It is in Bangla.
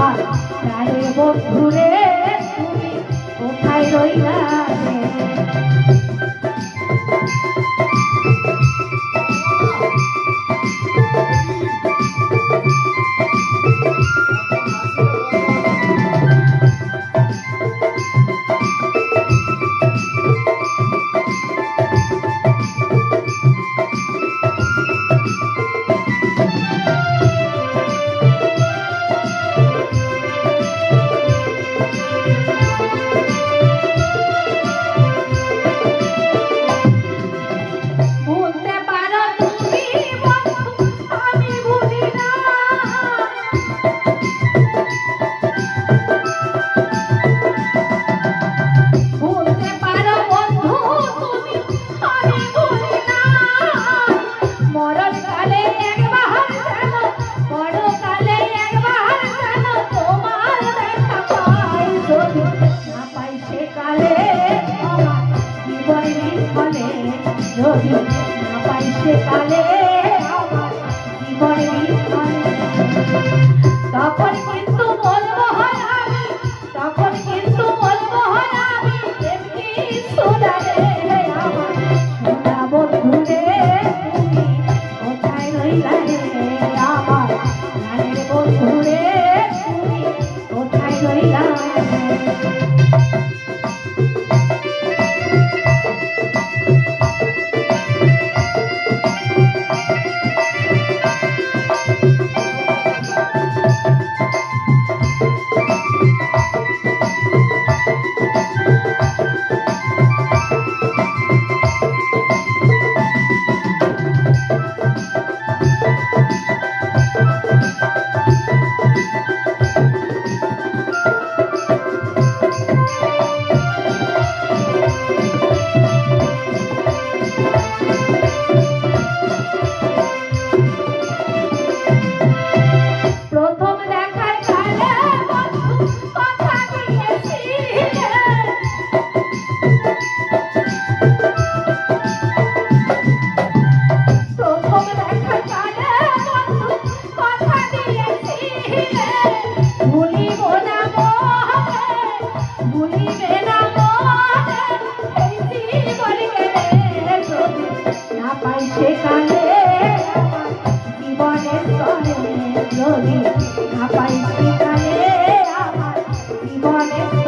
আমার প্রাণের বন্ধুরে যদি না পাই সেকালে আমার জীবনে বিফল তখন কিন্তু বলব হয় তখন কিন্তু বলব হয় এমনি সুদারে যদি হাঁপাই শিকারে জীবনে